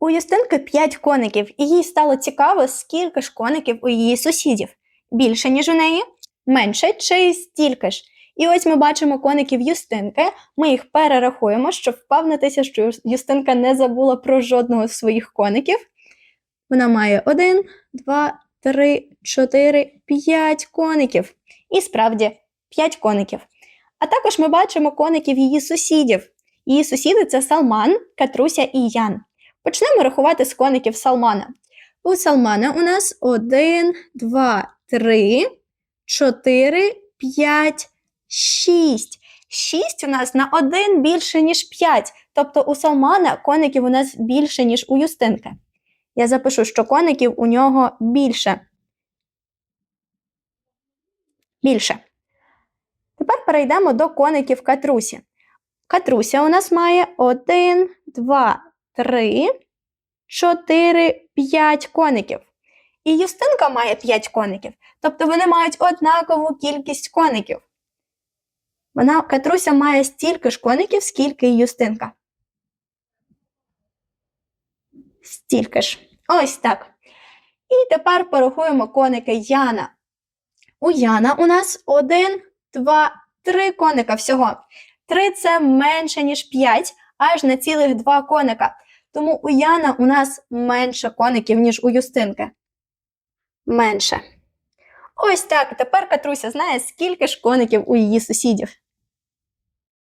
У Юстинки 5 коників, і їй стало цікаво, скільки ж коників у її сусідів. Більше, ніж у неї, менше чи стільки ж. І ось ми бачимо коників Юстинки. Ми їх перерахуємо, щоб впевнитися, що Юстинка не забула про жодного з своїх коників. Вона має 1, 2, 3, 4, 5 коників. І справді 5 коників. А також ми бачимо коників її сусідів. Її сусіди це Салман, Катруся і Ян. Почнемо рахувати з коників Салмана. У Салмана у нас 1, 2, 3, 4, 5, 6. 6 у нас на 1 більше, ніж 5. Тобто у Салмана коників у нас більше, ніж у Юстинки. Я запишу, що коників у нього більше. Більше. Тепер перейдемо до коників Катрусі. Катруся у нас має 1, 2, 3, 4, 5 коників. І Юстинка має 5 коників. Тобто вони мають однакову кількість коників. Вона, Катруся має стільки ж коників, скільки і Юстинка. Стільки ж. Ось так. І тепер порахуємо коники Яна. У Яна у нас 1, 2, 3 коника всього. 3 це менше, ніж 5, аж на цілих 2 коника. Тому у Яна у нас менше коників, ніж у Юстинки. Менше. Ось так. Тепер Катруся знає, скільки ж коників у її сусідів.